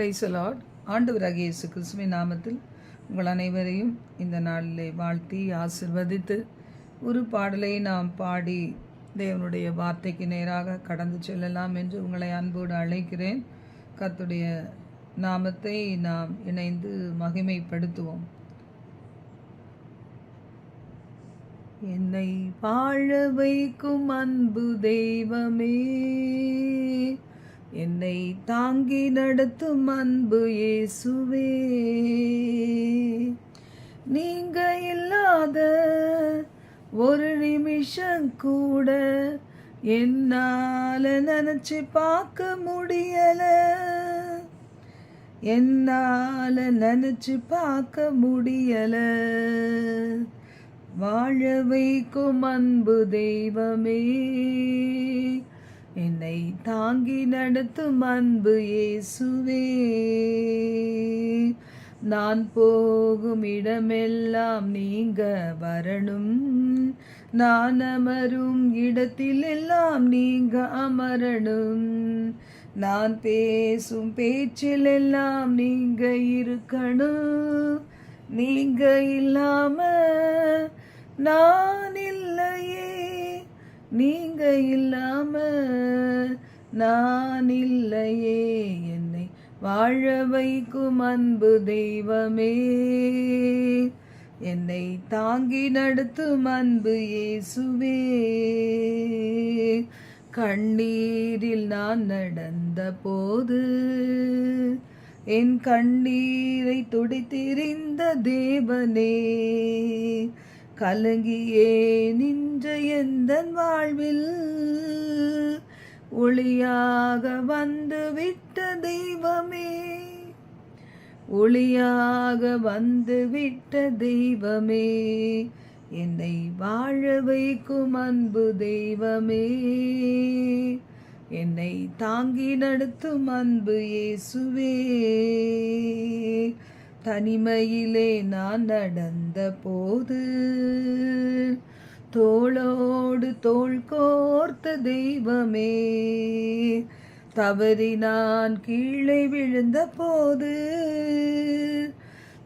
Price Lord ஆண்டவராகிய இயேசு கிறிஸ்துவின் நாமத்தில் உங்கள் அனைவரையும் இந்த நாளிலே வாழ்த்தி ஆசிர்வதித்து ஒரு பாடலை நாம் பாடி தேவனுடைய வார்த்தைக்கு நேராக கடந்து செல்லலாம் என்று உங்களை அன்போடு அழைக்கிறேன். கத்துடைய நாமத்தை நாம் இணைந்து மகிமைப்படுத்துவோம். என்னை வாழ வைக்கும் அன்பு தெய்வமே என்னை தாங்கி நடத்தும் அன்பு இயேசுவே. நீங்க இல்லாத ஒரு நிமிஷம் கூட என்னால நினைச்சு பார்க்க முடியல. என்னால நினைச்சு பார்க்க முடியல. வாழ வைக்கும் அன்பு தெய்வமே. என்னை தாங்கி நடத்தும் அன்பு இயேசுவே. நான் போகும் இடமெல்லாம் நீங்க வரணும். நான் அமரும் இடத்தில் எல்லாம் நீங்க அமரணும். நான் பேசும் பேச்சில் எல்லாம் நீங்க இருக்கணும். நீங்க இல்லாம நான் இல்லையே. நீங்க இல்லாம நான் இல்லையே. என்னை வாழ வைக்கும் அன்பு தெய்வமே. என்னை தாங்கி நடத்தும் அன்பு இயேசுவே. கண்ணீரில் நான் நடந்த போது என் கண்ணீரை துடித்திரிந்த தேவனே. கலங்கியே நின்ற எந்த வாழ்வில்? ஒளியாக வந்து விட்ட தெய்வமே. ஒளியாக வந்து விட்ட தெய்வமே. என்னை வாழ வைக்கும் அன்பு தெய்வமே. என்னை தாங்கி நடத்தும் அன்பு இயேசுவே. தனிமையிலே நான் நடந்த போது தோளோடு தோள் கோர்த்த தெய்வமே தவறி நான் கீழே விழுந்த போது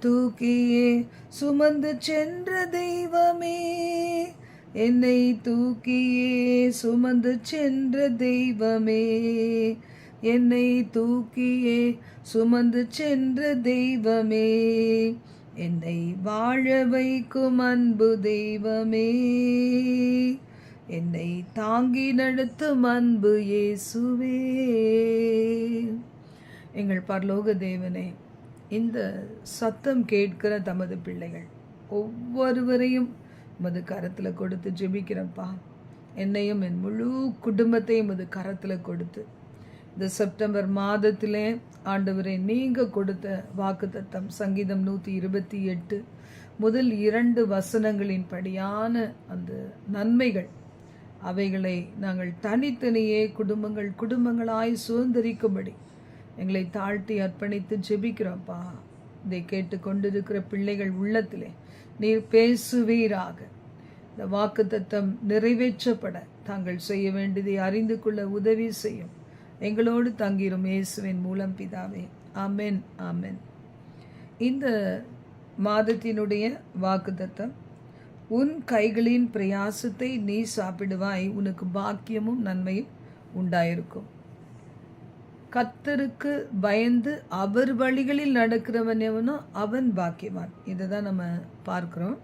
தூக்கியே சுமந்து சென்ற தெய்வமே என்னை தூக்கியே சுமந்து சென்ற தெய்வமே என்னை தூக்கியே சுமந்து சென்ற தெய்வமே. என்னை வாழ வைக்கும் அன்பு தெய்வமே. என்னை தாங்கி நடத்தும் அன்பு இயேசுவே. எங்கள் பரலோக தேவனே இந்த சத்தம் கேட்கிற தமது பிள்ளைகள் ஒவ்வொருவரையும் உமது கரத்தில் கொடுத்து ஜெபிக்கிறப்பா. என்னையும் என் முழு குடும்பத்தையும் உமது கரத்தில் கொடுத்து இந்த செப்டம்பர் மாதத்திலே ஆண்டவரை நீங்கள் கொடுத்த வாக்குத்தத்தம் சங்கீதம் நூற்றி இருபத்தி எட்டு. முதல் இரண்டு வசனங்களின் படியான அந்த நன்மைகள். அவைகளை நாங்கள் தனித்தனியே குடும்பங்கள் குடும்பங்களாய் சுதந்திரிக்கும்படி எங்களை தாழ்த்தி அர்ப்பணித்து ஜெபிக்கிறோம்ப்பா. இதை கேட்டு கொண்டிருக்கிற பிள்ளைகள் உள்ளத்திலே நீர் பேசுவீராக. இந்த வாக்குத்தத்தம் நிறைவேற்றப்பட தாங்கள் செய்ய வேண்டியதை அறிந்து கொள்ள உதவி செய்யும். எங்களோடு தங்கிரும் இயேசுவின் மூலம் பிதாவே. ஆமென் ஆமென். இந்த மாதத்தினுடைய வாக்குத்தத்தம் உன் கைகளின் பிரயாசத்தை நீ சாப்பிடுவாய் உனக்கு பாக்கியமும் நன்மையும் உண்டாயிருக்கும். கத்தருக்கு பயந்து அவர் வழிகளில் நடக்கிறவன் எவனோ அவன் பாக்கியவான். இதை தான் நம்ம பார்க்குறோம்.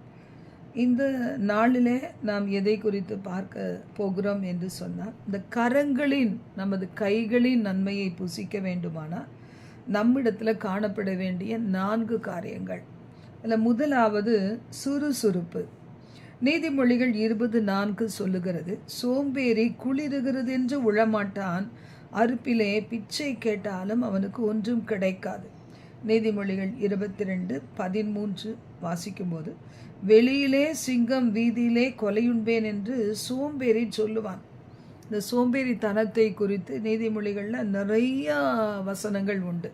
இந்த நாளிலே நாம் எதை குறித்து பார்க்க போகிறோம் என்று சொன்னால் இந்த கரங்களின் நமது கைகளின் நன்மையை புசிக்க வேண்டுமானால் நம்மிடத்தில் காணப்பட வேண்டிய நான்கு காரியங்கள். அதில் முதலாவது சுறுசுறுப்பு. நீதிமொழிகள் இருபது நான்கு சொல்லுகிறது சோம்பேறி குளிருகிறது என்று உழமாட்டான் அறுப்பிலே பிச்சை கேட்டாலும் அவனுக்கு ஒன்றும் கிடைக்காது. நீதிமொழிகள் இருபத்தி ரெண்டு பதிமூன்று வாசிக்கும்போது வெளியிலே சிங்கம் வீதியிலே கொலையுண்பேன் என்று சோம்பேறி சொல்லுவான். இந்த சோம்பேறித்தனத்தை குறித்து நீதிமொழிகளில் நிறையா வசனங்கள் உண்டு.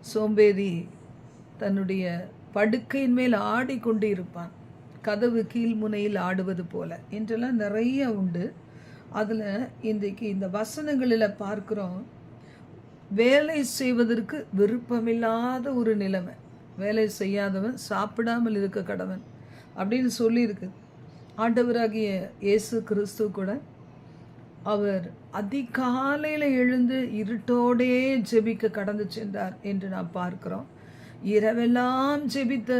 சோம்பேறி தன்னுடைய படுக்கையின் மேல் ஆடிக்கொண்டு இருப்பான். கதவு கீழ்முனையில் ஆடுவது போல. என்றெல்லாம் நிறைய உண்டு. அதில் இன்றைக்கு இந்த வசனங்களில் பார்க்குறோம் வேலை செய்வதற்கு விருப்பமில்லாத ஒரு நிலைமை. வேலை செய்யாதவன் சாப்பிடாமல் இருக்க கடவன் அப்படின்னு சொல்லியிருக்கு. ஆண்டவராகிய இயேசு கிறிஸ்து கூட அவர் அதிகாலையில் எழுந்து இருட்டோடே ஜெபிக்க கடந்து சென்றார் என்று நாம் பார்க்கிறோம். இரவெல்லாம் ஜெபித்த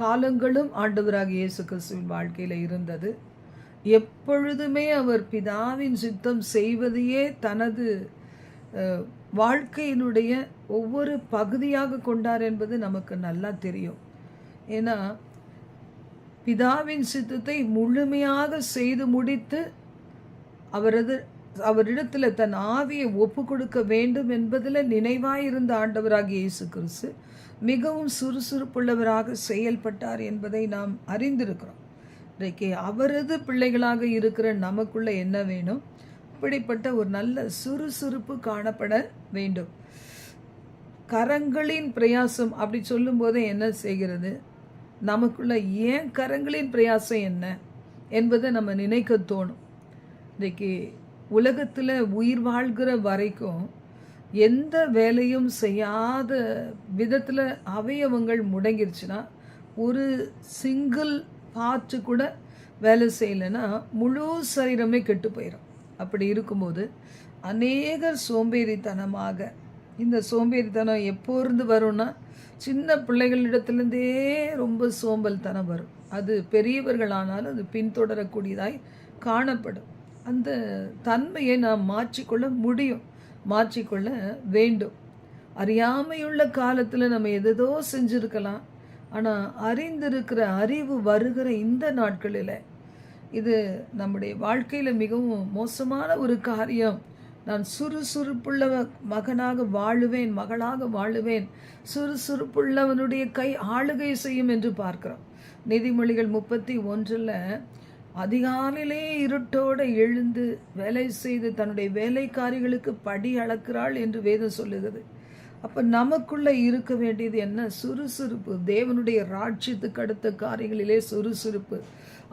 காலங்களும் ஆண்டவராக இயேசு கிறிஸ்துவின் வாழ்க்கையில் இருந்தது. எப்பொழுதுமே அவர் பிதாவின் சித்தம் செய்வதையே தனது வாழ்க்கையினுடைய ஒவ்வொரு பகுதியாக கொண்டார் என்பது நமக்கு நல்லா தெரியும். ஏன்னா பிதாவின் சித்தத்தை முழுமையாக செய்து முடித்து அவரது அவரிடத்தில் தன் ஆவியை ஒப்பு கொடுக்க வேண்டும் என்பதில் நினைவாயிருந்த ஆண்டவராகிய இயேசு கிறிஸ்து மிகவும் சுறுசுறுப்புள்ளவராக செயல்பட்டார் என்பதை நாம் அறிந்திருக்கிறோம். இன்றைக்கு அவரது பிள்ளைகளாக இருக்கிற நமக்குள்ள என்ன வேணும்? இப்படிப்பட்ட ஒரு நல்ல சுறுசுறுப்பு காணப்பட வேண்டும். கரங்களின் பிரயாசம் அப்படி சொல்லும்போதே என்ன செய்கிறது? நமக்குள்ள ஏன் கரங்களின் பிரயாசம் என்ன என்பதை நம்ம நினைக்க தோணும். இன்றைக்கி உலகத்தில் உயிர் வாழ்கிற வரைக்கும் எந்த வேலையும் செய்யாத விதத்தில் அவயவங்கள் முடங்கிருச்சுன்னா ஒரு சிங்கிள் பார்ட்டு கூட வேலை செய்யலைன்னா முழு சரீரமே கெட்டு போயிடும் அப்படி இருக்கும்போது அநேகர் சோம்பேறித்தனமாக இந்த சோம்பேறித்தனம் எப்போ இருந்து வரும்னா சின்ன பிள்ளைகளிடத்துலேருந்தே ரொம்ப சோம்பல்தனம் வரும். அது பெரியவர்களானாலும் அது பின்தொடரக்கூடியதாய் காணப்படும். அந்த தன்மையை நாம் மாற்றிக்கொள்ள முடியும் மாற்றிக்கொள்ள வேண்டும். அறியாமையுள்ள காலத்தில் நம்ம எதோ செஞ்சுருக்கலாம் ஆனால் அறிந்திருக்கிற அறிவு வருகிற இந்த நாட்களில் இது நம்முடைய வாழ்க்கையில் மிகவும் மோசமான ஒரு காரியம். நான் சுறுசுறுப்புள்ள மகனாக வாழுவேன் மகளாக வாழுவேன். சுறுசுறுப்புள்ளவனுடைய கை ஆளுகை செய்யும் என்று பார்க்கிறோம். நீதிமொழிகள் முப்பத்தி ஒன்றில் அதிகாலையிலே இருட்டோடு எழுந்து வேலை செய்து தன்னுடைய வேலைக்காரிகளுக்கு படி அளக்கிறாள் என்று வேதம் சொல்லுகிறது. அப்போ நமக்குள்ளே இருக்க வேண்டியது என்ன? சுறுசுறுப்பு. தேவனுடைய ராட்சியத்துக்கு அடுத்த காரியங்களிலே சுறுசுறுப்பு.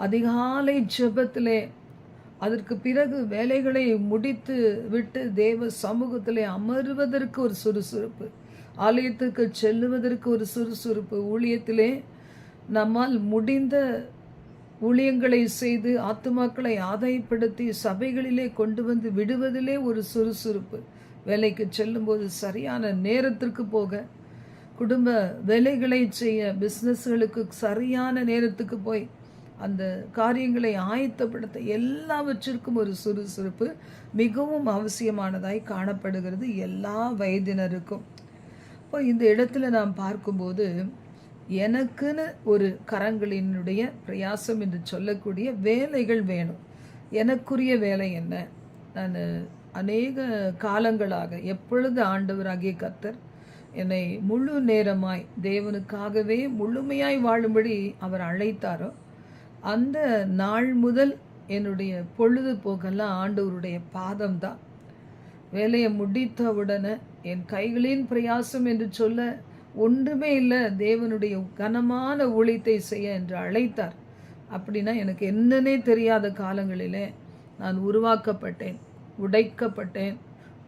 அதிகாலை ஜெபத்திலே அதற்கு பிறகு வேலைகளை முடித்து விட்டு தேவ சமூகத்திலே அமர்வதற்கு ஒரு சுறுசுறுப்பு ஆலயத்துக்கு செல்லுவதற்கு ஒரு சுறுசுறுப்பு. ஊழியத்திலே நம்மால் முடிந்த ஊழியங்களை செய்து ஆத்துமாக்களை ஆதாயப்படுத்தி சபைகளிலே கொண்டு வந்து விடுவதிலே ஒரு சுறுசுறுப்பு. வேலைக்கு செல்லும்போது சரியான நேரத்திற்கு போக குடும்ப வேலைகளை செய்ய பிஸ்னஸ்களுக்கு சரியான நேரத்துக்கு போய் அந்த காரியங்களை ஆயத்தப்படுத்த எல்லாவற்றிற்கும் ஒரு சுறுசுறுப்பு மிகவும் அவசியமானதாய் காணப்படுகிறது எல்லா வயதினருக்கும். இப்போ இந்த இடத்துல நாம் பார்க்கும்போது எனக்குன்னு ஒரு கரங்களினுடைய பிரயாசம் என்று சொல்லக்கூடிய வேலைகள் வேணும். எனக்குரிய வேலை என்ன? நான் அநேக காலங்களாக எப்பொழுது ஆண்டவராகிய கத்தர் என்னை முழு நேரமாய் தேவனுக்காகவே முழுமையாய் வாழும்படி அவர் அழைத்தாரோ அந்த நாள் முதல் என்னுடைய பொழுதுபோக்கெல்லாம் ஆண்டவருடைய பாதம்தான். வேலையை முடித்தவுடனே என் கைகளின் பிரயாசம் என்று சொல்ல ஒன்றுமே இல்லை. தேவனுடைய கனமான ஊழியத்தை செய்ய என்று அழைத்தார். அப்படின்னா எனக்கு என்னன்னே தெரியாத காலங்களிலே நான் உருவாக்கப்பட்டேன் உடைக்கப்பட்டேன்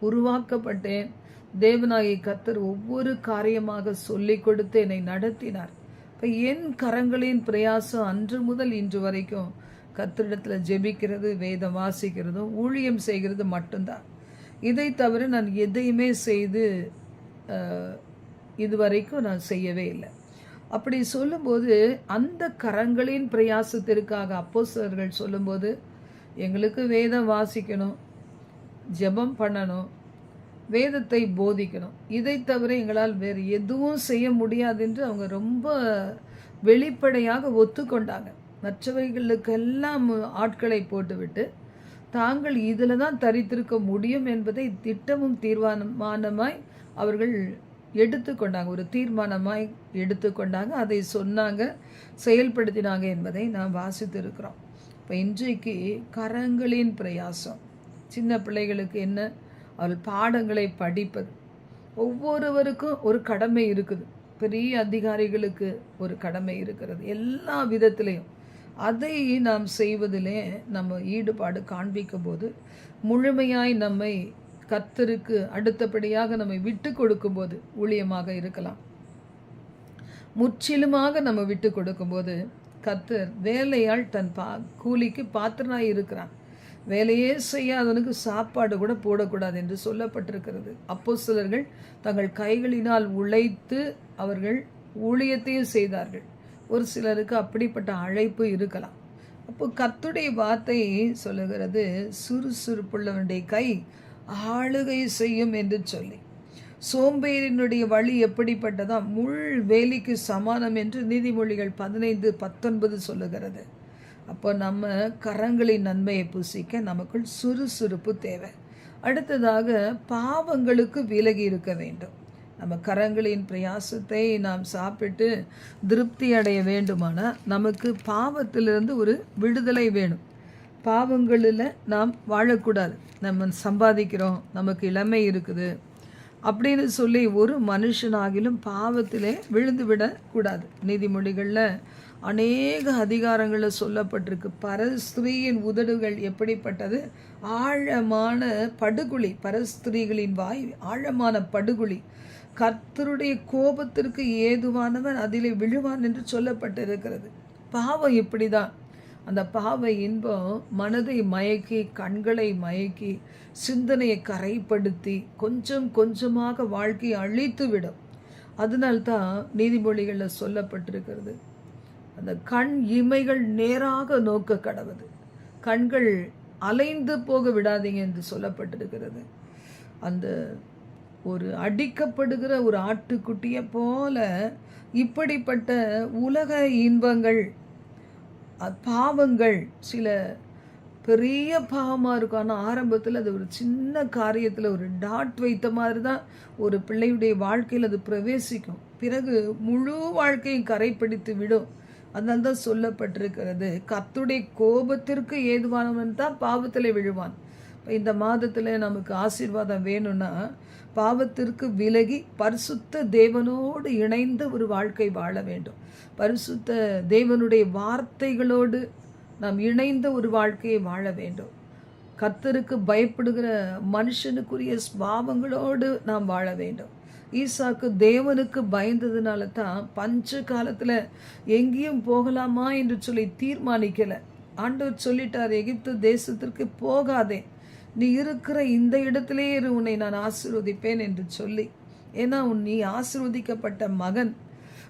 உருவாக்கப்பட்டேன். தேவநாயகி கத்தர் ஒவ்வொரு காரியமாக சொல்லி கொடுத்து என்னை நடத்தினார். இப்போ என் கரங்களின் பிரயாசம் அன்று முதல் இன்று வரைக்கும் கத்திடத்தில் ஜெபிக்கிறது வேதம் வாசிக்கிறதும் ஊழியம் செய்கிறது மட்டும்தான். இதை தவிர நான் எதையுமே செய்து இதுவரைக்கும் நான் செய்யவே இல்லை. அப்படி சொல்லும்போது அந்த கரங்களின் பிரயாசத்திற்காக அப்போஸ்தலர்கள் சொல்லும்போது எங்களுக்கு வேதம் வாசிக்கணும் ஜெபம் பண்ணணும் வேதத்தை போதிக்கணும். இதை தவிர எங்களால் வேறு எதுவும் செய்ய முடியாது என்று அவங்க ரொம்ப வெளிப்படையாக ஒத்துக்கொண்டாங்க. மற்றவைகளுக்கெல்லாம் ஆட்களை போட்டுவிட்டு தாங்கள் இதில் தான் தரித்திருக்க முடியும் என்பதை திட்டமும் தீர்மானமானமாய் அவர்கள் எடுத்துக்கொண்டாங்க. ஒரு தீர்மானமாய் எடுத்துக்கொண்டாங்க. அதை சொன்னாங்க செயல்படுத்தினாங்க என்பதை நாம் வாசித்திருக்கிறோம். இப்போ இன்றைக்கு கரங்களின் பிரயாசம். சின்ன பிள்ளைகளுக்கு என்ன அவள் பாடங்களை படிப்பது. ஒவ்வொருவருக்கும் ஒரு கடமை இருக்குது. பெரிய அதிகாரிகளுக்கு ஒரு கடமை இருக்கிறது. எல்லா விதத்திலையும். அதை நாம் செய்வதிலே நம்ம ஈடுபாடு காண்பிக்கும் போது முழுமையாய் நம்மை கத்தருக்கு அடுத்தபடியாக நம்மை விட்டு கொடுக்கும்போது ஊழியமாக இருக்கலாம். முற்றிலுமாக நம்ம விட்டு கொடுக்கும்போது கத்தர் வேலையால் தன் பா கூலிக்கு பாத்திரனாய் இருக்கிறான் வேலையே செய்யாதவனுக்கு சாப்பாடு கூட போடக்கூடாது என்று சொல்லப்பட்டிருக்கிறது. அப்போ சிலர்கள் தங்கள் கைகளினால் உழைத்து அவர்கள் ஊழியத்தையும் செய்தார்கள். ஒரு சிலருக்கு அப்படிப்பட்ட அழைப்பு இருக்கலாம். அப்போ கத்துடைய வார்த்தை சொல்லுகிறது சுறுசுறுப்புள்ளவனுடைய கை ஆளுகை செய்யும் என்று சொல்லி. சோம்பேறினுடைய வழி எப்படிப்பட்டதா? முள் வேலிக்கு சமானம் என்று நீதிமொழிகள் பதினைந்து பத்தொன்பது சொல்லுகிறது. அப்போ நம்ம கரங்களின் நன்மையை புசிக்க நமக்குள் சுறுசுறுப்பு தேவை. அடுத்ததாக பாவங்களுக்கு விலகி இருக்க வேண்டும். நம்ம கரங்களின் பிரயாசத்தை நாம் சாப்பிட்டு திருப்தி அடைய வேண்டுமானால் நமக்கு பாவத்திலிருந்து ஒரு விடுதலை வேணும். பாவங்களில் நாம் வாழக்கூடாது. நம்ம சம்பாதிக்கிறோம் நமக்கு இளமை இருக்குது அப்படின்னு சொல்லி ஒரு மனுஷனாகிலும் பாவத்திலே விழுந்து விடக்கூடாது நீதிமொழிகளில் அநேக அதிகாரங்களில் சொல்லப்பட்டிருக்கு. பரஸ்திரீயின் உதடுகள் எப்படிப்பட்டது? ஆழமான படுகுழி பரஸ்திரீகளின் வாய் ஆழமான படுகுழி. கர்த்தருடைய கோபத்திற்கு ஏதுவானவன் அதிலே விழுவான் என்று சொல்லப்பட்டிருக்கிறது. பாவம் இப்படிதான். அந்த பாவ இன்பம் மனதை மயக்கி கண்களை மயக்கி சிந்தனையை கரைப்படுத்தி கொஞ்சம் கொஞ்சமாக வாழ்க்கையை அழித்து விடும் அதனால்தான் நீதிமொழிகளில் சொல்லப்பட்டிருக்கிறது. அந்த கண் இமைகள் நேராக நோக்க கடவுது. கண்கள் அலைந்து போக விடாதீங்க என்று சொல்லப்பட்டிருக்கிறது. அந்த ஒரு அடிக்கப்படுகிற ஒரு ஆட்டுக்குட்டியை போல இப்படிப்பட்ட உலக இன்பங்கள் அ- பாவங்கள் சில பெரிய பாவமாக இருக்கும். ஆனால் ஆரம்பத்தில் அது ஒரு சின்ன காரியத்தில் ஒரு டாட் வைத்த மாதிரி தான் ஒரு பிள்ளையுடைய வாழ்க்கையில் அது பிரவேசிக்கும். பிறகு முழு வாழ்க்கையும் கரைப்பிடித்து விடும். அதனால தான் சொல்லப்பட்டிருக்கிறது கத்துடைய கோபத்திற்கு ஏதுவானவன் தான் பாவத்தில் விழுவான். இப்போ இந்த மாதத்தில் நமக்கு ஆசீர்வாதம் வேணும்னா பாவத்திற்கு விலகி பரிசுத்த தேவனோடு இணைந்த ஒரு வாழ்க்கை வாழ வேண்டும். பரிசுத்த தேவனுடைய வார்த்தைகளோடு நாம் இணைந்த ஒரு வாழ்க்கையை வாழ வேண்டும். கத்தருக்கு பயப்படுகிற மனுஷனுக்குரிய ஸ்வாவங்களோடு நாம் வாழ வேண்டும். ஈசாக்கு தேவனுக்கு பயந்ததுனால தான் பஞ்ச காலத்தில் எங்கேயும் போகலாமா என்று சொல்லி தீர்மானிக்கலை. ஆண்டவர் சொல்லிட்டார் எகிப்து தேசத்திற்கு போகாதே. நீ இருக்கிற இந்த இடத்திலே இரு உன்னை நான் ஆசிர்வதிப்பேன் என்று சொல்லி. ஏன்னா உன் நீ ஆசிர்வதிக்கப்பட்ட மகன்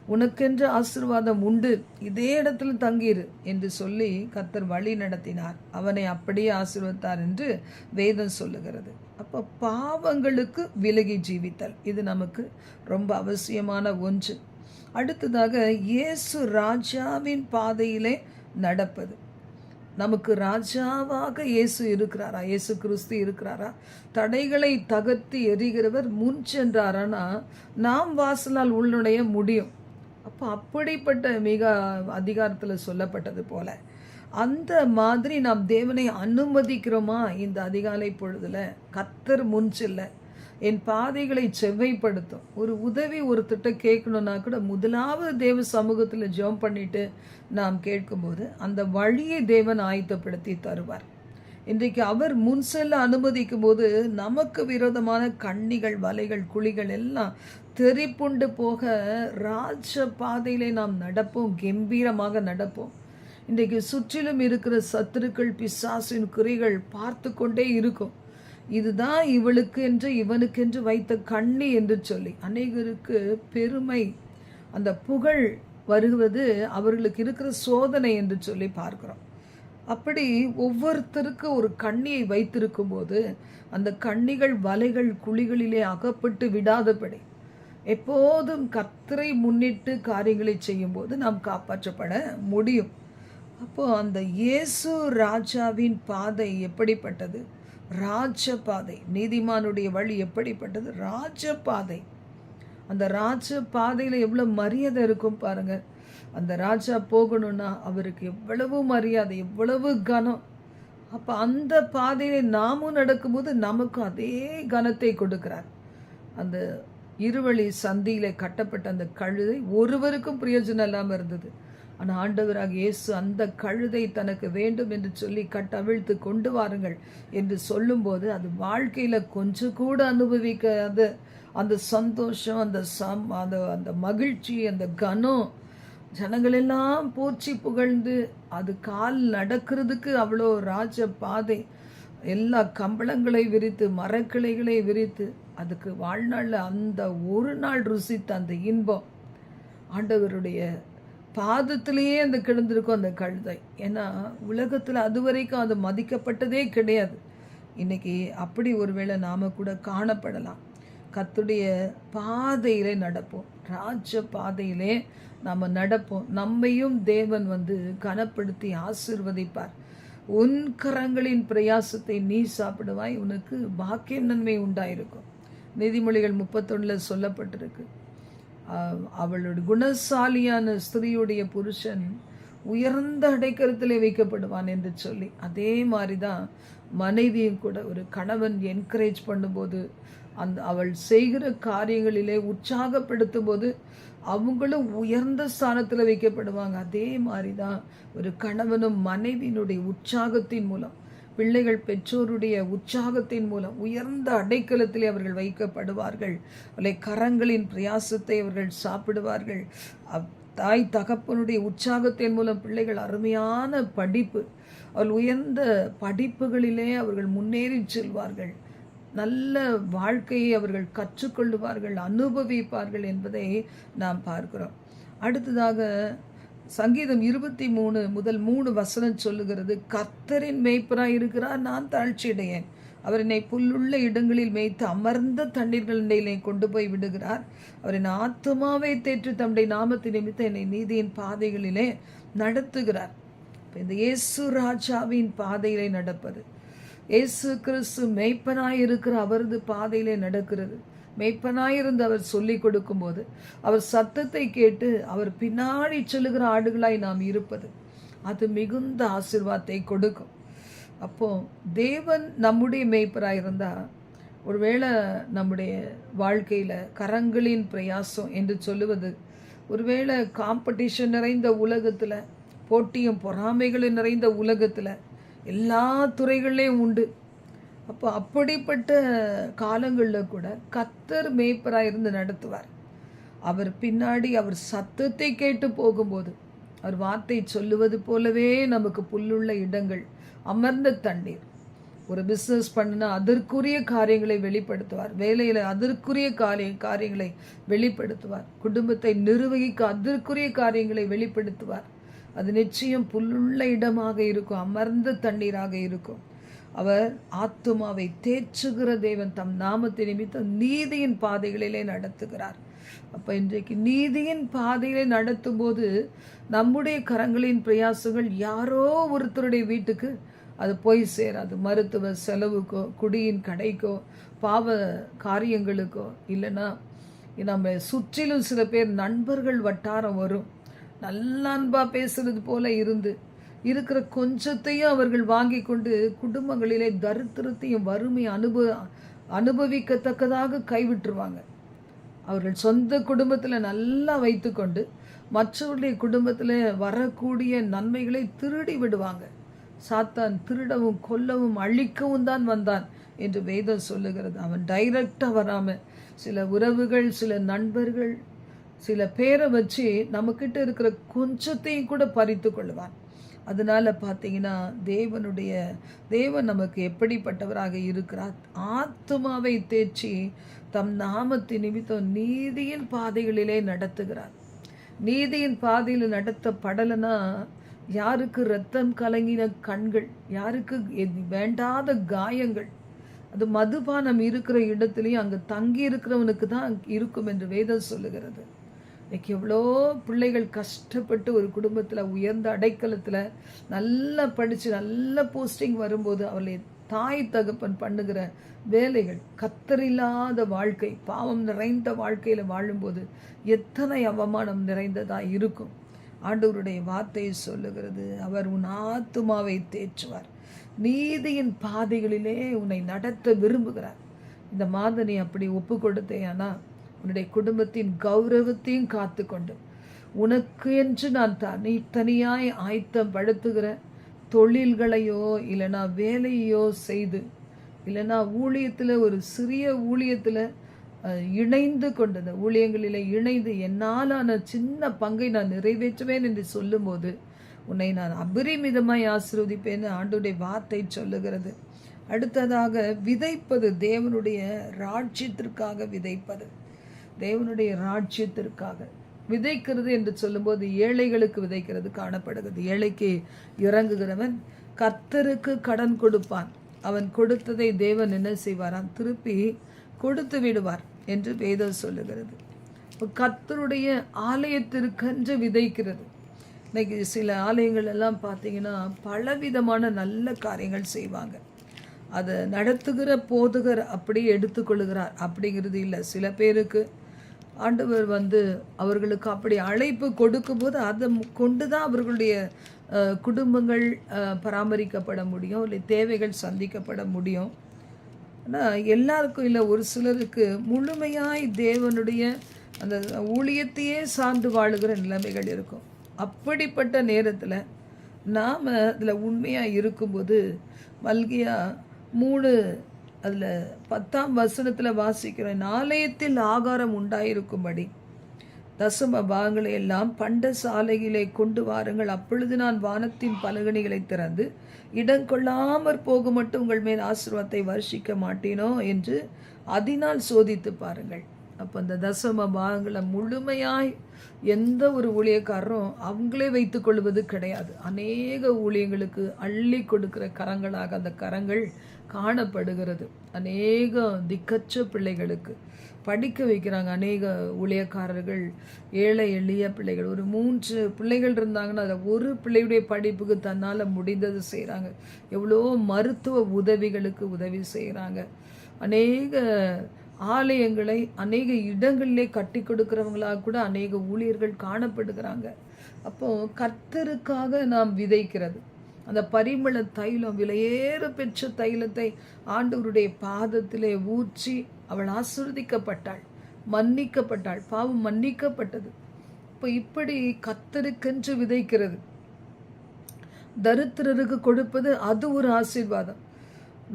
உனக்கென்று ஆசிர்வாதம் உண்டு. இதே இடத்துல தங்கியிரு என்று சொல்லி கத்தர் வழி நடத்தினார். அவனை அப்படியே ஆசீர்வதித்தார் என்று வேதம் சொல்லுகிறது. அப்போ பாவங்களுக்கு விலகி ஜீவித்தல். இது நமக்கு ரொம்ப அவசியமான ஒன்று. அடுத்ததாக இயேசு ராஜாவின் பாதையிலே நடப்பது. நமக்கு ராஜாவாக இயேசு இருக்கிறாரா? இயேசு கிறிஸ்து இருக்கிறாரா? தடைகளை தகர்த்து எரிகிறவர் முன் சென்றாரானா? நாம் வாசலால் உள்நுழைய முடியும். அப்போ அப்படிப்பட்ட மிக அதிகாரத்தில் சொல்லப்பட்டது போல அந்த மாதிரி நாம் தேவனை அனுமதிக்கிறோமா இந்த அதிகாலை பொழுதுல? கத்தர் முன் செல்ல. என் பாதைகளை செவ்வைப்படுத்தும். ஒரு உதவி ஒரு திட்டம் கேட்கணும்னா கூட முதலாவது தேவ சமூகத்தில் ஜெபம் பண்ணிட்டு நாம் கேட்கும்போது அந்த வழியை தேவன் ஆயத்தப்படுத்தி தருவார். இன்றைக்கு அவர் முன் செல்ல அனுமதிக்கும் போது நமக்கு விரோதமான கண்ணிகள் வலைகள் குழிகள் எல்லாம் தெரிப்புண்டு போக ராஜ பாதையிலே நாம் நடப்போம் கம்பீரமாக நடப்போம். இன்றைக்கு சுற்றிலும் இருக்கிற சத்துருக்கள் பிசாசின் குறிகள் பார்த்து கொண்டே இருக்கும். இதுதான் இவளுக்கு என்று இவனுக்கென்று வைத்த கண்ணி என்று சொல்லி. அநேகருக்கு பெருமை. அந்த புகழ் வருவது அவர்களுக்கு இருக்கிற சோதனை என்று சொல்லி பார்க்கிறோம். அப்படி ஒவ்வொருத்தருக்கு ஒரு கண்ணியை வைத்திருக்கும் போது அந்த கண்ணிகள் வலைகள் குழிகளிலே அகப்பட்டு விடாதபடி எப்போதும் கத்தரை முன்னிட்டு காரியங்களை செய்யும்போது நாம் காப்பாற்றப்பட முடியும். அப்போது அந்த இயேசு ராஜாவின் பாதை எப்படிப்பட்டது? ராஜ பாதை நீதிமானுடைய வழி எப்படிப்பட்டது? ராஜ பாதை அந்த ராஜ பாதையில் எவ்வளோ மரியாதை இருக்கும் பாருங்கள் அந்த ராஜா போகணும்னா அவருக்கு எவ்வளவு மரியாதை எவ்வளவு கனம். அப்போ அந்த பாதையில் நாமும் நடக்கும்போது நமக்கும் அதே கனத்தை கொடுக்கிறார். அந்த இருவழி சந்தியில் கட்டப்பட்ட அந்த கழுதை ஒருவருக்கும் பிரயோஜனம் இல்லாமல் இருந்தது. ஆனால் ஆண்டவராக இயேசு அந்த கழுதை தனக்கு வேண்டும் என்று சொல்லி கட்டவிழ்த்து கொண்டு வாருங்கள் என்று சொல்லும்போது அது வாழ்க்கையில் கொஞ்சம் கூட அனுபவிக்காத. அந்த சந்தோஷம் அந்த சம் அந்த அந்த மகிழ்ச்சி அந்த கனம் ஜனங்களெல்லாம் போற்றி புகழ்ந்து அது கால் நடக்கிறதுக்கு அவ்வளோ ராஜ பாதை. எல்லா கம்பளங்களை விரித்து மரக்கிளைகளை விரித்து அதுக்கு வாழ்நாளில் அந்த ஒரு நாள் ருசித்த அந்த இன்பம் ஆண்டவருடைய பாதத்திலேயே அந்த கிடந்திருக்கும் அந்த கழுதை. ஏன்னா உலகத்தில் அது வரைக்கும் அது மதிக்கப்பட்டதே கிடையாது. இன்னைக்கு அப்படி ஒருவேளை நாம் கூட காணப்படலாம். கத்துடைய பாதையிலே நடப்போம். ராஜ பாதையிலே நாம் நடப்போம். நம்மையும் தேவன் வந்து கனப்படுத்தி ஆசிர்வதிப்பார். உன் கரங்களின் பிரயாசத்தை நீ சாப்பிடுவாய். உனக்கு பாக்கியம் நன்மை உண்டாயிருக்கும். நீதிமொழிகள் முப்பத்தொன்னில் சொல்லப்பட்டிருக்கு. அவளுடைய குணசாலியான ஸ்திரீயுடைய புருஷன் உயர்ந்த அடைக்கலத்திலே வைக்கப்படுவான் என்று சொல்லி அதே மாதிரி தான் மனைவியும் கூட ஒரு கணவன் என்கரேஜ் பண்ணும்போது அந்த அவள் செய்கிற காரியங்களிலே உற்சாகப்படுத்தும் போது அவங்களும் உயர்ந்த ஸ்தானத்தில் வைக்கப்படுவாங்க. அதே மாதிரி தான் ஒரு கணவனும் மனைவியினுடைய உற்சாகத்தின் மூலம் பிள்ளைகள் பெற்றோருடைய உற்சாகத்தின் மூலம் உயர்ந்த அடைக்கலத்திலே அவர்கள் வைக்கப்படுவார்கள். அவளை கரங்களின் பிரயாசத்தை அவர்கள் சாப்பிடுவார்கள். அப்- தாய் தகப்பனுடைய உற்சாகத்தின் மூலம் பிள்ளைகள் அருமையான படிப்பு அவள் உயர்ந்த படிப்புகளிலே அவர்கள் முன்னேறி செல்வார்கள். நல்ல வாழ்க்கையை அவர்கள் கற்றுக்கொள்ளுவார்கள் அனுபவிப்பார்கள் என்பதை நாம் பார்க்கிறோம். அடுத்ததாக சங்கீதம் இருபத்தி மூணு முதல் மூணு வசனம் சொல்லுகிறது கர்த்தரின் மேய்ப்பராய் இருக்கிறார் நான் தாழ்ச்சியடையேன். அவர் என்னை புல்லுள்ள இடங்களில் மேய்த்து அமர்ந்த தண்ணீர்கள் என்னை கொண்டு போய் விடுகிறார். அவர் என் ஆத்மாவை தேற்று தம்முடைய நாமத்தை நிமித்த என்னை நீதியின் பாதைகளிலே நடத்துகிறார். இப்போ இந்த இயேசு ராஜாவின் பாதையிலே நடப்பது. இயேசு கிறிஸ்து மெய்ப்பனாய் இருக்கிற அவரது பாதையிலே நடக்கிறது. மெய்ப்பனாயிருந்து அவர் சொல்லி கொடுக்கும்போது அவர் சத்தத்தை கேட்டு அவர் பின்னாடி செல்லுகிற ஆடுகளாய் நாம் இருப்பது அது மிகுந்த ஆசிர்வாதத்தை கொடுக்கும். அப்போ தேவன் நம்முடைய மேய்ப்பராக இருந்தால் ஒருவேளை நம்முடைய வாழ்க்கையில் கரங்களின் பிரயாசம் என்று சொல்லுவது ஒருவேளை காம்படிஷன் நிறைந்த உலகத்தில் போட்டியும் பொறாமைகளும் நிறைந்த உலகத்தில் எல்லா துறைகளிலும் உண்டு. அப்போ அப்படிப்பட்ட காலங்களில் கூட கத்தர் மேய்ப்பராக இருந்து நடத்துவார். அவர் பின்னாடி அவர் சத்தத்தை கேட்டு போகும்போது அவர் வார்த்தை சொல்லுவது போலவே நமக்கு புல்லுள்ள இடங்கள் அமர்ந்த தண்ணீர். ஒரு பிஸ்னஸ் பண்ணுனா அதற்குரிய காரியங்களை வெளிப்படுத்துவார். வேலையில் அதற்குரிய காரிய காரியங்களை வெளிப்படுத்துவார். குடும்பத்தை நிர்வகிக்க அதற்குரிய காரியங்களை வெளிப்படுத்துவார். அது நிச்சயம் புல்லுள்ள இடமாக இருக்கும் அமர்ந்த தண்ணீராக இருக்கும். அவர் ஆத்துமாவை தேற்றுகிற தேவன் தம் நாமத்தை நிமித்தம் நீதியின் பாதைகளிலே நடத்துகிறார். அப்போ இன்றைக்கு நீதியின் பாதையிலே நடத்தும் போது நம்முடைய கரங்களின் பிரயாசங்கள் யாரோ ஒருத்தருடைய வீட்டுக்கு அது போய் சேராது. மருத்துவ செலவுக்கோ குடியின் கடைக்கோ பாவ காரியங்களுக்கோ இல்லைன்னா நம்ம சுற்றிலும் சில பேர் நண்பர்கள் வட்டாரம் வரும். நல்ல அன்பாக பேசுறது போல இருந்து இருக்கிற கொஞ்சத்தையும் அவர்கள் வாங்கி கொண்டு குடும்பங்களிலே தரித்திரத்தையும் வறுமை அனுபவ அனுபவிக்கத்தக்கதாக கைவிட்டுருவாங்க. அவர்கள் சொந்த குடும்பத்தில் நல்லா வைத்துக்கொண்டு மற்றவருடைய குடும்பத்தில் வரக்கூடிய நன்மைகளை திருடி விடுவாங்க. சாத்தான் திருடவும் கொல்லவும் அழிக்கவும் தான் வந்தான் என்று வேதம் சொல்லுகிறது. அவன் டைரக்டாக வராமல் சில உறவுகள் சில நண்பர்கள் சில பேரை வச்சு நம்மக்கிட்ட இருக்கிற கொஞ்சத்தையும் கூட பறித்து கொள்வான். அதனால பார்த்தீங்கன்னா தேவனுடைய தேவன் நமக்கு எப்படிப்பட்டவராக இருக்கிறார்? ஆத்மாவை தேய்ச்சி தம் நாமத்தை நிமித்தம் நீதியின் பாதைகளிலே நடத்துகிறார். நீதியின் பாதையில் நடத்தப்படலைன்னா யாருக்கு ரத்தம் கலங்கின கண்கள் யாருக்கு வேண்டாத காயங்கள் அது மதுபானம் இருக்கிற இடத்துலையும் அங்கே தங்கி இருக்கிறவனுக்கு தான் இருக்கும் என்று வேதம் சொல்லுகிறது. இன்னைக்கு எவ்வளோ பிள்ளைகள் கஷ்டப்பட்டு ஒரு குடும்பத்தில் உயர்ந்த அடைக்கலத்தில் நல்லா படித்து நல்ல போஸ்டிங் வரும்போது அவளை தாய் தகப்பன் பண்ணுகிற வேலைகள் கத்தரில்லாத வாழ்க்கை பாவம் நிறைந்த வாழ்க்கையில் வாழும்போது எத்தனை அவமானம் நிறைந்ததாக இருக்கும். ஆண்டவருடைய வார்த்தையை சொல்லுகிறது அவர் உன் ஆத்துமாவை தேற்றுவார். நீதியின் பாதைகளிலே உன்னை நடத்த விரும்புகிறார். இந்த மாத அப்படி ஒப்பு கொடுத்தேயானா உன்னுடைய குடும்பத்தின் கௌரவத்தையும் காத்துக்கொண்டு. உனக்கு என்று நான் தனி தனியாய் ஆயத்தம் படுத்துகிற தொழில்களையோ இல்லைனா வேலையோ செய்து இல்லைனா ஊழியத்தில் ஒரு சிறிய ஊழியத்தில் இணைந்து கொண்டது ஊழியங்களில் இணைந்து என்னாலான சின்ன பங்கை நான் நிறைவேற்றுவேன் என்று சொல்லும்போது உன்னை நான் அபரிமிதமாய் ஆசிர்வதிப்பேன்னு ஆண்டுடைய வார்த்தை சொல்லுகிறது. அடுத்ததாக விதைப்பது தேவனுடைய ராட்சியத்திற்காக விதைப்பது. தேவனுடைய ராஜ்யத்திற்காக விதைக்கிறது என்று சொல்லும்போது ஏழைகளுக்கு விதைக்கிறது காணப்படுகிறது. ஏழைக்கு இறங்குகிறவன் கர்த்தருக்கு கடன் கொடுப்பான். அவன் கொடுத்ததை தேவன் என்ன செய்வாராம்? திருப்பி கொடுத்து விடுவார் என்று வேதம் சொல்லுகிறது. கர்த்தருடைய ஆலயத்திற்கென்று விதைக்கிறது. இன்னைக்கு சில ஆலயங்கள் எல்லாம் பார்த்தீங்கன்னா பலவிதமான நல்ல காரியங்கள் செய்வாங்க. அதை நடத்துகிற போதுகர் அப்படியே எடுத்துக்கொள்கிறார் அப்படிங்கிறது இல்லை. சில பேருக்கு ஆண்டவர் வந்து அவர்களுக்கு அப்படி அழைப்பு கொடுக்கும்போது அதை கொண்டு தான் அவர்களுடைய குடும்பங்கள் பராமரிக்கப்பட முடியும் இல்லை தேவைகள் சந்திக்கப்பட முடியும். ஆனால் எல்லாருக்கும் இல்லை ஒரு சிலருக்கு முழுமையாய் தேவனுடைய அந்த ஊழியத்தையே சார்ந்து வாழுகிற நிலைமைகள் இருக்கும். அப்படிப்பட்ட நேரத்தில் நாம் அதில் உண்மையாக இருக்கும்போது மல்கியா மூணு அதில் பத்தாம் வசனத்தில் வாசிக்கிறேன் ஆலயத்தில் ஆகாரம் உண்டாயிருக்கும்படி. தசம பாகங்களை எல்லாம் பண்ட சாலையிலே கொண்டு வாருங்கள். அப்பொழுது நான் வானத்தின் பலகணிகளை திறந்து இடம் கொள்ளாமற் போக மட்டும் உங்கள் மேல் ஆசிர்வாதத்தை வருஷிக்க மாட்டேனோ என்று அதனால் சோதித்து பாருங்கள். அப்போ அந்த தசம பாகங்களை முழுமையாய் எந்த ஒரு ஊழியக்காரரும் அவங்களே வைத்துக் கொள்வது கிடையாது. அநேக ஊழியங்களுக்கு அள்ளி கொடுக்கிற கரங்களாக அந்த கரங்கள் காணப்படுகிறது. அநேக திக்கச்ச பிள்ளைகளுக்கு படிக்க வைக்கிறாங்க. அநேக ஊழியக்காரர்கள் ஏழை எளிய பிள்ளைகள். ஒரு மூன்று பிள்ளைகள் இருந்தாங்கன்னா அதில் ஒரு பிள்ளையுடைய படிப்புக்கு தன்னால் முடிந்தது செய்கிறாங்க எவ்வளோ மருத்துவ உதவிகளுக்கு உதவி செய்கிறாங்க அநேக ஆலயங்களை அநேக இடங்களிலே கட்டி கொடுக்குறவங்களாக கூட அநேக ஊழியர்கள் காணப்படுகிறாங்க. அப்போ கர்த்தருக்காக நாம் விதைக்கிறது. அந்த பரிமள தைலம் விலையேற பெற்ற தைலத்தை ஆண்டவருடைய பாதத்திலே ஊற்றி அவள் ஆசிர்வதிக்கப்பட்டாள் மன்னிக்கப்பட்டாள். பாவம் மன்னிக்கப்பட்டது. இப்போ இப்படி கத்தருக்கென்று விதைக்கிறது. தரித்திரருக்கு கொடுப்பது அது ஒரு ஆசீர்வாதம்.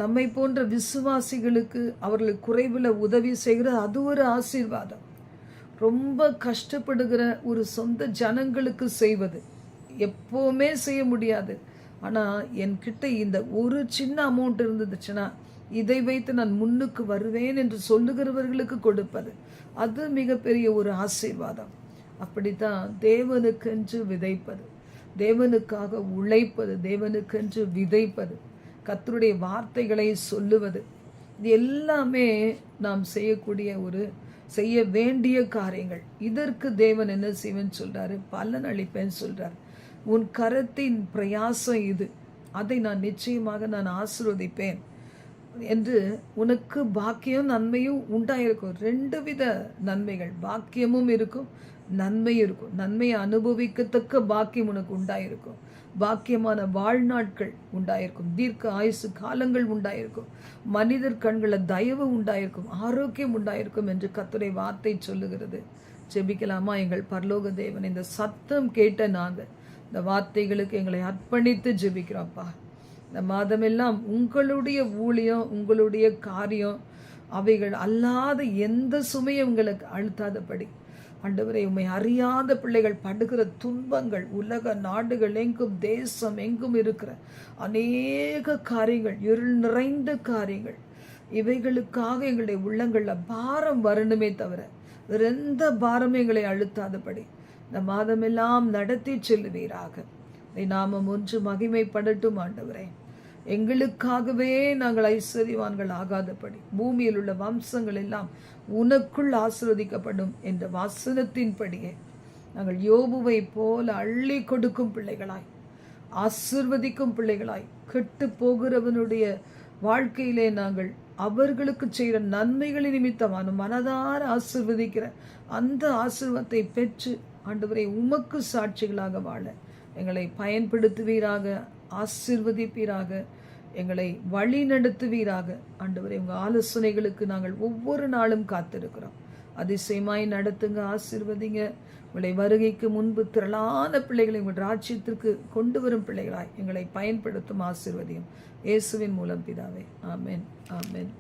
நம்மை போன்ற விசுவாசிகளுக்கு அவர்களுக்கு குறைவில் உதவி செய்கிறது அது ஒரு ஆசீர்வாதம். ரொம்ப கஷ்டப்படுகிற ஒரு சொந்த ஜனங்களுக்கு செய்வது எப்போவுமே செய்ய முடியாது. ஆனால் என்கிட்ட இந்த ஒரு சின்ன அமௌண்ட் இருந்துச்சுன்னா இதை வைத்து நான் முன்னுக்கு வருவேன் என்று சொல்லுகிறவர்களுக்கு கொடுப்பது. அது மிகப்பெரிய ஒரு ஆசீர்வாதம். அப்படித்தான் தேவனுக்கென்று விதைப்பது தேவனுக்காக உழைப்பது தேவனுக்கென்று விதைப்பது கத்தருடைய வார்த்தைகளை சொல்லுவது இது எல்லாமே நாம் செய்யக்கூடிய ஒரு செய்ய வேண்டிய காரியங்கள். இதற்கு தேவன் என்ன செய்வேன்னு சொல்றாரு? பலன் அளிப்பேன்னு சொல்றார். உன் கரத்தின் பிரயாசம் இது. அதை நான் நிச்சயமாக நான் ஆசிர்வதிப்பேன் என்று உனக்கு பாக்கியம் நன்மையும் உண்டாயிருக்கும். ரெண்டு வித நன்மைகள். பாக்கியமும் இருக்கும் நன்மையும் இருக்கும். நன்மையை அனுபவிக்கத்தக்க பாக்கியம் உனக்கு உண்டாயிருக்கும். பாக்கியமான வாழ்நாட்கள் உண்டாயிருக்கும். தீர்க்க ஆயுசு காலங்கள் உண்டாயிருக்கும். மனிதர் கண்களில் தயவு உண்டாயிருக்கும். ஆரோக்கியம் உண்டாயிருக்கும் என்று கத்துரை வார்த்தை சொல்லுகிறது. ஜெபிக்கலாமா எங்கள் பரலோக தேவன்? இந்த சத்தம் கேட்ட நாங்கள் இந்த வார்த்தைகளுக்கு எங்களை அர்ப்பணித்து ஜெபிக்கிறோம்ப்பா இந்த மாதமெல்லாம் உங்களுடைய ஊழியம் உங்களுடைய காரியம் அவைகள் அல்லாத எந்த சுமையும் உங்களுக்கு அழுத்தாதபடி. ஆண்டவரை உண்மை அறியாத பிள்ளைகள் படுகிற துன்பங்கள் உலக நாடுகள் எங்கும் தேசம் எங்கும் இருக்கிற அநேக காரியங்கள் இருள் நிறைந்த காரியங்கள் இவைகளுக்காக எங்களுடைய உள்ளங்களில் பாரம் வரணுமே தவிர வேற எந்த பாரமும் எங்களை அழுத்தாதபடி. இந்த மாதமெல்லாம் நடத்தி செல்லுவீராக. உம்முடைய நாமம் ஒன்று மகிமைப்படட்டும் ஆண்டவரே. எங்களுக்காகவே நாங்கள் ஐஸ்வர்யவான்கள் ஆகாதபடி பூமியில் உள்ள வம்சங்கள் எல்லாம் உனக்குள் ஆசிர்வதிக்கப்படும் என்ற வாசனத்தின்படியே நாங்கள் யோபுவை போல அள்ளி கொடுக்கும் பிள்ளைகளாய் ஆசிர்வதிக்கும் பிள்ளைகளாய் கெட்டு போகிறவனுடைய வாழ்க்கையிலே நாங்கள் அவர்களுக்கு செய்கிற நன்மைகளின் நிமித்தமான மனதார ஆசிர்வதிக்கிற அந்த ஆசிர்வத்தை பெற்று ஆண்டவரை உமக்கு சாட்சிகளாக வாழ. எங்களை பயன்படுத்துவீராக ஆசிர்வதிப்பீராக. எங்களை வழி நடத்துவீராக. ஆண்டவரை உங்கள் ஆலோசனைகளுக்கு நாங்கள் ஒவ்வொரு நாளும் காத்திருக்கிறோம். அதிசயமாய் நடத்துங்க ஆசிர்வதிங்க. உங்களை வருகைக்கு முன்பு திரளான பிள்ளைகளை உங்கள் ராஜ்யத்திற்கு கொண்டு வரும் பிள்ளைகளாய் எங்களை பயன்படுத்தும் ஆசிர்வதியும். இயேசுவின் மூலம் பிதாவே. ஆமேன் ஆமென்.